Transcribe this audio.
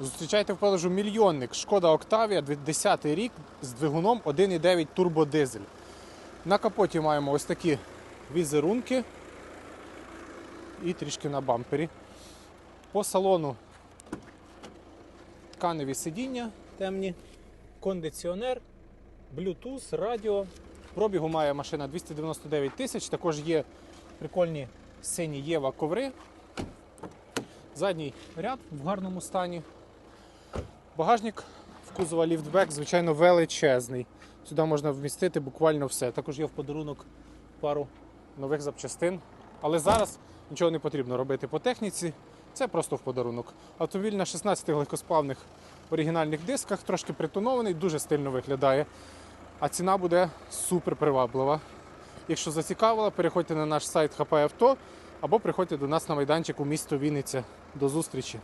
Зустрічайте в продажу мільйонник Шкода Октавія 10 рік з двигуном 1,9 турбодизель. На капоті маємо ось такі візерунки і трішки на бампері. По салону тканеві сидіння темні, кондиціонер, Bluetooth, радіо. Пробігу має машина 299 тисяч. Також є прикольні сині Єва коври. Задній ряд в гарному стані. Багажник в кузова ліфтбек, звичайно, величезний. Сюди можна вмістити буквально все. Також є в подарунок пару нових запчастин. Але зараз нічого не потрібно робити по техніці. Це просто в подарунок. Автомобіль на 16 легкосплавних оригінальних дисках, трошки притонований, дуже стильно виглядає. А ціна буде супер приваблива. Якщо зацікавила, переходьте на наш сайт ХП Авто або приходьте до нас на майданчик у місто Вінниця. До зустрічі!